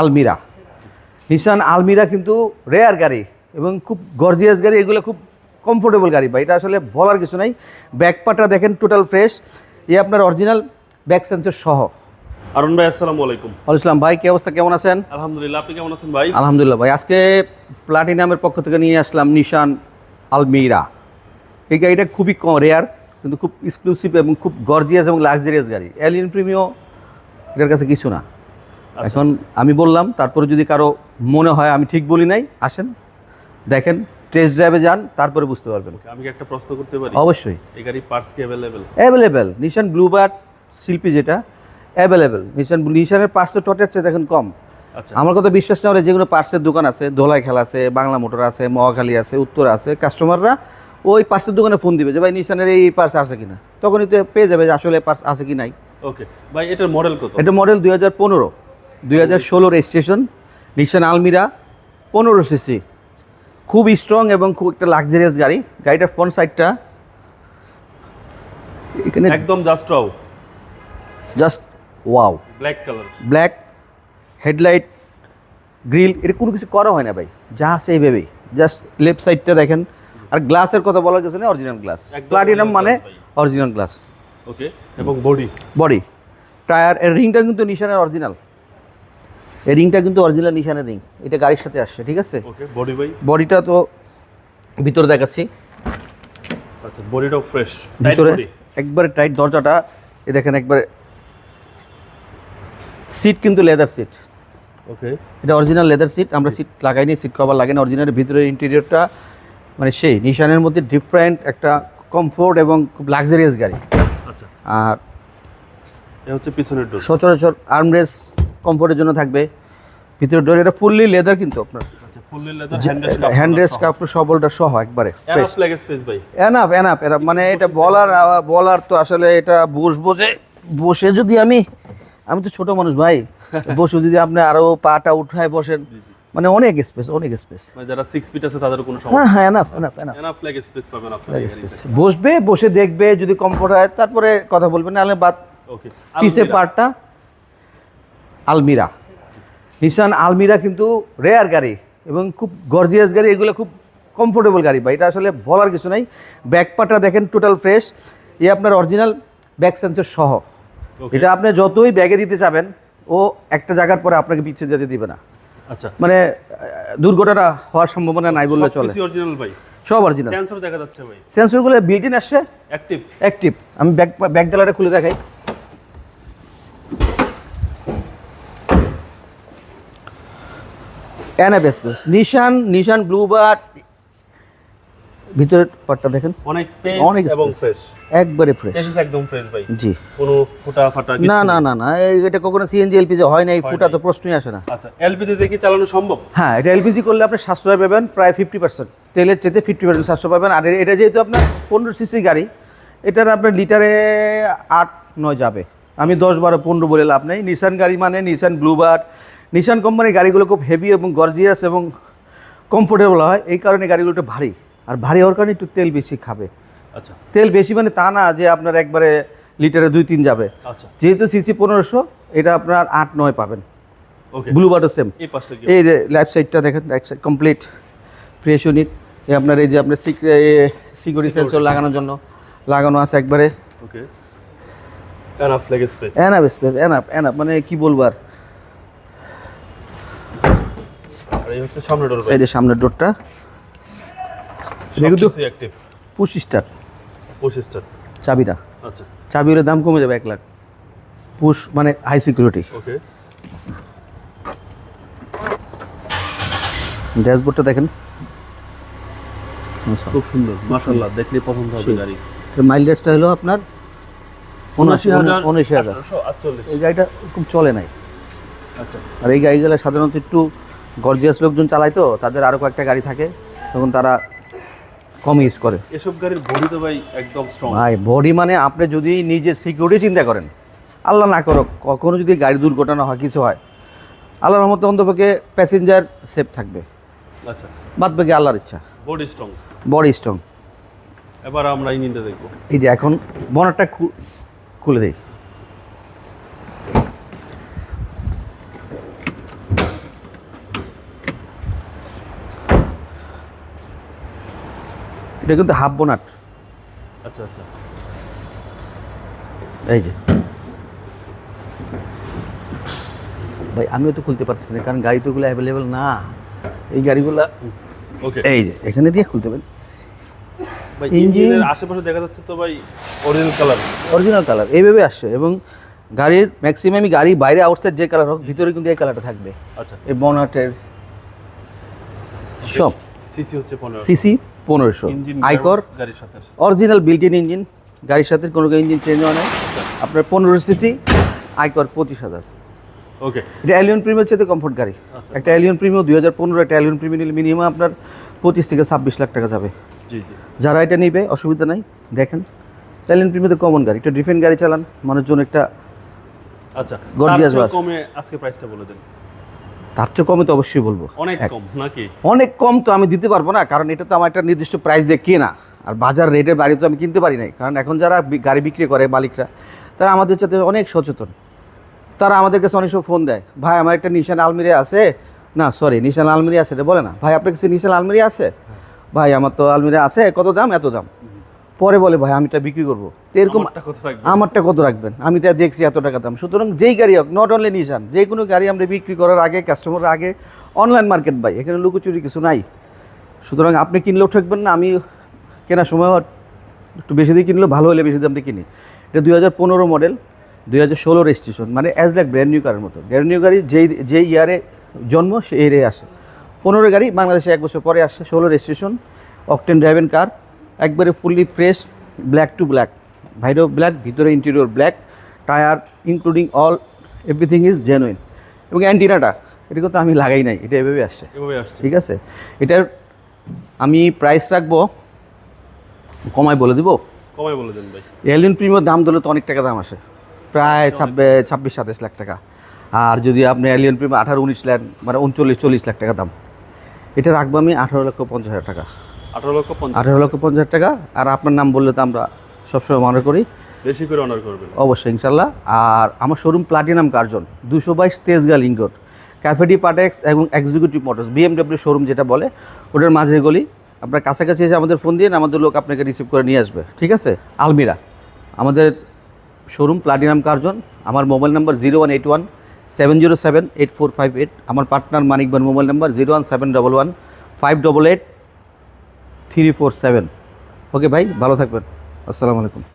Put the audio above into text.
আলমিরা। নিশান আলমিরা কিন্তু রেয়ার গাড়ি এবং খুব গর্জিয়াস গাড়ি এগুলো খুব কমফোর্টেবল গাড়ি বা এটা আসলে বলার কিছু নাই। ব্যাক পাটা দেখেন টোটাল ফ্রেশ এ আপনার অরিজিনাল ব্যাক সেন্সর সহ। আরুন ভাই আসসালামু আলাইকুম। আল ইসলাম ভাই কি অবস্থা? কেমন আছেন? আলহামদুলিল্লাহ আপনি কেমন আছেন ভাই? আলহামদুলিল্লাহ ভাই। আজকে প্লাটিনামের পক্ষ থেকে নিয়ে আসলাম নিশান আলমিরা। এই গাড়িটা খুবই রেয়ার কিন্তু খুব এক্সক্লুসিভ এবং খুব গর্জিয়াস এবং লাক্সারিয়াস গাড়ি। এলিয়ন প্রিমিও এটার কাছে কিছু না। এখন আমি বললাম তারপরে যদি কারও মনে হয় আমি ঠিক বলি নাই আসেন। দেখেন টেস্ট ড্রাইভে যান তারপরে বুঝতে পারবেন। আমি একটা প্রশ্ন করতে পারি? অবশ্যই। এই গাড়ি পার্টস কি অ্যাভেলেবেল অ্যাভেলেবেল নিশান ব্লুবার্ড শিল্পী যেটা অ্যাভেলেবেল নিশান নিশানের পার্টস তো টটের চেয়ে দেখেন কম। আচ্ছা। আমার কথা বিশ্বাস না হলে যেগুলো পার্টসের দোকান আছে দোলাই খেলা আছে বাংলা মোটর আছে মহাখালী আছে উত্তর আছে কাস্টমাররা ওই পার্টসের দোকানে ফোন দিবে যে ভাই নিশানের এই পার্টস আছে কিনা? তখনই তো পেয়ে যাবে যে আসলে পার্টস আছে কি নাই। ওকে ভাই এটার মডেল কত? এটা মডেল দুই হাজার পনেরো। দুই হাজার ষোলো রেজিস্ট্রেশন নিশান আলমিরা পনেরো সিসি। খুব স্ট্রং এবং খুব একটা লাক্সারিয়াস গাড়ি। গাড়িটার ফ্রন্ট সাইডটা এখানে একদম জাস্ট রাও just wow black colour black headlight grille এটা কোনো কিছু করা হয় না ভাই। যা আছে এইভাবেই। জাস্ট লেফট সাইডটা দেখেন। আর গ্লাসের কথা বলা গেছে না অরিজিনাল গ্লাস প্লাটিনাম মানে অরিজিনাল গ্লাস ওকে এবং বডি বডি টায়ার এর রিংটা কিন্তু নিশানের অরিজিনাল এই রিংটা কিন্তু অরিজিনাল নিশানের রিং এটা গাড়ির সাথে আসছে ঠিক আছে? বডি ভাই? বডিটা তো ভিতরে দেখাচ্ছি। আচ্ছা বডিটাও ফ্রেশ ভিতরে একবারে টাইট দরজাটা। এ দেখেন একবারে সিট কিন্তু লেদার সিট ওকে এটা অরিজিনাল লেদার সিট আমরা সিট লাগাইনি সিট কভার লাগাইনি অরিজিনাল ভিতরের ইন্টেরিয়রটা মানে সেই নিশানের মধ্যে ডিফারেন্ট একটা কমফোর্ট এবং খুব লাক্সারিয়াস গাড়ি। আচ্ছা। আর এটা হচ্ছে পিছনের সচরাচর আর্মরেস কমফোর্টের জন্য থাকবে। ভিতরে ডোর এটা ফুললি লেদার কিন্তু আপনার। আচ্ছা সবলটা সহ। একবারে এনাফ এনাফ এনাফ মানে এটা বলার বলার তো আসলে এটা বসে যদি আমি আমি তো ছোট মানুষ ভাই বসে যদি আপনি আরও পাটা উঠায় বসেন মানে অনেক স্পেস অনেক স্পেস মানে যারা 6 ফিট আছে তাদের কোনো সমস্যা হ্যাঁ হ্যাঁ enough enough enough enough leg space পাবেন আপনারা বসবে বসে দেখবে যদি কমফোর্ট হয় তারপরে কথা বলবেন নাহলে বাদ ওকে পার্টটা আলমিরা। নিশান আলমিরা কিন্তু রেয়ার গাড়ি এবং খুব গর্জিয়াস গাড়ি এগুলো খুব কমফোর্টেবল গাড়ি বা এটা আসলে বলার কিছু নাই। ব্যাক পাটা দেখেন টোটাল ফ্রেশ এ আপনার অরিজিনাল ব্যাক সেন্সর সহ। এটা আপনি যতই ব্যাগে দিতে চাবেন ও একটা জায়গার পরে আপনাকে পিছিয়ে যেতে দিবে না। আচ্ছা। মানে দুর্ঘটনা হওয়ার সম্ভাবনা নাই বললে চলে। অরিজিনাল ভাই। সব অরিজিনাল সেন্সর দেখা যাচ্ছে ভাই। সেন্সরগুলো বিল্ট ইন আসছে? অ্যাক্টিভ অ্যাক্টিভ আমি ব্যাক ব্যাক ডালারে খুলে দেখাই। NF space Nissan Nissan Bluebird ভিতরের পার্টটা দেখেন। অনেক স্পেস অনেক এবং ফ্রেশ একবারে ফ্রেশ চেসিস একদম ফ্রেশ ভাই। জি। কোনো ফুটা ফাটা না না না না। এটা কখনো সিএনজি এলপিজি হয় না এই ফুটা তো প্রশ্নই আসে না। আচ্ছা এলপিজি দিয়ে কি চালানো সম্ভব? হ্যাঁ এটা এলপিজি করলে আপনি সাশ্রয় পাবেন প্রায় ফিফটি পার্সেন্ট তেলের চেতে ফিফটি পার্সেন্ট সাশ্রয় পাবেন। আর এটা যেহেতু আপনার পনেরো সিসি গাড়ি এটার আপনার লিটারে আট নয় যাবে। আমি দশ বারো পনেরো বলে লাভ নেই। নিশান গাড়ি মানে নিশান ব্লুবার্ড নিশান কোম্পানির গাড়িগুলো খুব হেভি এবং গর্জিয়াস এবং কমফোর্টেবল হয়। এই কারণে গাড়িগুলো একটু ভারী। আর ভারী হওয়ার কারণে একটু তেল বেশি খাবে। আচ্ছা। তেল বেশি মানে তা না যে আপনার একবারে লিটারে দুই তিন যাবে। আচ্ছা। যেহেতু সিসি পনেরোশো এটা আপনার আট নয় পাবেন। ওকে ব্লুবার্ডও সেম এই লাইফ সাইডটা দেখেন right side complete fresh unit এই আপনার এই যে আপনার সিকিউরিটি সেন্সর লাগানোর জন্য লাগানো আছে একবারে। Okay enough leg space enough space enough enough মানে কি বলব আর? এই হচ্ছে সামনে ডোর এই যে সামনের ডোরটা কিন্তু অ্যাক্টিভ পুশ স্টার পঁচিশটা চাবিটা। আচ্ছা। চাবি হলে দাম কমে যাবে এক লাখ। পুশ মানে হাই সিকিউরিটি ওকে। ড্যাশবোর্ডটা দেখেন। খুব সুন্দর মাশাআল্লাহ দেখলে পছন্দ হবে গাড়ি। মাইল রেসটা হলো আপনার উনআশি হাজার উনআশি হাজার। এই গাড়িটা খুব চলে নাই। আচ্ছা। আর এই গাড়িগুলো সাধারণত একটু গর্জিয়াস লোকজন চালায় তো তাদের আরও কয়েকটা গাড়ি থাকে তখন তারা কম ইউজ করে। এসব গাড়ির বডি তো ভাই একদম স্ট্রং ভাই বডি মানে আপনি যদি নিজে সিকিউরিটি চিন্তা করেন আল্লাহ না করো কখনো যদি গাড়ি দুর্ঘটনা হয় কিছু হয় আল্লাহর রহমতে অন্তপক্ষে প্যাসেঞ্জার সেফ থাকবে। আচ্ছা। বাদ বাকি আল্লাহর ইচ্ছা। বডি স্ট্রং বডি স্ট্রং এবার আমরা ইঞ্জিনটা দেখব। এই যে এখন বনারটা খুলে দিই। এটা কিন্তু হাফ বোনাট। আচ্ছা আচ্ছা। এই যে। ভাই আমিও তো খুলতে পারতেছি না কারণ গাড়ি তো এগুলো অ্যাভেলেবেল না। এই গাড়িগুলো এই যে এখানে দিয়ে খুলতে পারি ভাই ইঞ্জিনের আশেপাশে দেখা যাচ্ছে তো ভাই অরিজিনাল কালার অরিজিনাল কালার এইভাবে আসছে এবং গাড়ির ম্যাক্সিমামই গাড়ি বাইরে আউটসাইড যে কালার হোক ভিতরে কিন্তু এই কালারটা থাকবে। আচ্ছা। এই বনাটের সব। সিসি হচ্ছে পনেরো সিসি পনেরোশো। ইঞ্জিন আইকর গাড়ির সাথে। অরিজিনাল বিল্ট ইন ইঞ্জিন গাড়ির সাথে কোনো ইঞ্জিন চেঞ্জ হয় না আপনার পনেরো সিসি আইকর পঁচিশ হাজার। ওকে এটা অ্যালিয়ন প্রিমিয়ার চেয়ে কমফোর্ট গাড়ি। আচ্ছা। একটা অ্যালিয়ন প্রিমিয়ার দুই হাজার পনেরো একটা অ্যালিয়ন প্রিমিয়ার নিলে মিনিমাম আপনার পঁচিশ থেকে ছাব্বিশ লাখ টাকা যাবে। জি জি। যারা এটা নিবে অসুবিধা নাই দেখেন। অ্যালিয়ন প্রিমিয়ার তো কমন গাড়ি একটা ডিফেন্ট গাড়ি চালান মানুষজন একটা আচ্ছা বাস। কমে আজকে প্রাইসটা বলে দেন। তার চেয়ে কমে তো অবশ্যই বলব। অনেক কম নাকি? অনেক কম তো আমি দিতে পারব না কারণ এটা তো আমার একটা নির্দিষ্ট প্রাইস দিয়ে কেনা। আর বাজার রেটে বাড়ি তো আমি কিনতে পারি নাই কারণ এখন যারা গাড়ি বিক্রি করে মালিকরা তারা আমাদের সাথে অনেক সচেতন। তারা আমাদের কাছে অনেক সময় ফোন দেয় ভাই আমার একটা নিশান আলমিরি আছে। না সরি নিশান আলমিরি আছে এটা বলে না। ভাই আপনার কাছে নিশান আলমিরি আছে? ভাই আমার তো আলমিরা আছে কত দাম? এত দাম। পরে বলে ভাই আমি এটা বিক্রি করব। তো এরকম আমারটা কত রাখবেন? আমি তা দেখছি এত টাকা দাম। সুতরাং যেই গাড়ি হোক নট অনলি নিশান যে কোনো গাড়ি আমরা বিক্রি করার আগে কাস্টমার আগে অনলাইন মার্কেট ভাই এখানে লুকোচুরি কিছু নাই। সুতরাং আপনি কিনলেও ঠকবেন না আমি কেনার সময় একটু বেশি দিয়ে কিনলেও ভালো হলে বেশি দাম দিয়ে কিনি। এটা দুই হাজার পনেরো মডেল দুই হাজার ষোলো রেজিস্ট্রেশন মানে অ্যাজ লাইক ব্র্যান্ড নিউ কারের মতো। ব্র্যান্ড নিউ গাড়ি যেই যেই ইয়ারে জন্ম সে এরে আসে। পনেরো গাড়ি বাংলাদেশে এক বছর পরে আসছে ষোলো রেজিস্ট্রেশন অকটেন ড্রাইভেন কার একবারে fully fresh black to black বাইরেও ব্ল্যাক ভিতরে interior black tyre including all everything is genuine এবং অ্যান্টিনাটা এটা কিন্তু আমি লাগাই নাই এটা এভাবে আসছে। এভাবে আসছে। ঠিক আছে? এটার আমি প্রাইস রাখব কমায় বলে দিব? কমায় বলে দেন ভাই। এলিয়ন প্রিমিয়ার দাম ধরলে তো অনেক টাকা দাম আসে। প্রায় ছাব্বিশ ছাব্বিশ সাতাশ লাখ টাকা। আর যদি আপনি এলিয়ন প্রিমিয়ার আঠারো উনিশ লাখ মানে উনচল্লিশ চল্লিশ লাখ টাকা দাম। এটা রাখব আমি আঠারো লক্ষ পঞ্চাশ হাজার টাকা। আঠারো লক্ষ আঠারো লক্ষ পঞ্চাশ হাজার টাকা আর আপনার নাম বললে তো আমরা সবসময় মনে করি। বেশি করে অনার করবেন। অবশ্যই ইনশাল্লাহ আর আমার শোরুম প্লাটিনাম কার্জন দুশো বাইশ তেজগা লিঙ্ক রোড ক্যাফেডি পাটেক্স এবং এক্সিকিউটিভ মোটরস বিএমডব্লিউ শোরুম যেটা বলে ওটার মাঝে গলি। আপনার কাছাকাছি এসে আমাদের ফোন দিয়ে আমাদের লোক আপনাকে রিসিভ করে নিয়ে আসবে। ঠিক আছে? আলমিরা। আমাদের শোরুম প্লাটিনাম কার্জন আমার mobile number zero one eight one seven zero seven eight four five eight আমার partner মানিকবার mobile number zero one seven double one five double eight three four seven okay ভাই, ভালো থাকবেন। আসসালামু আলাইকুম।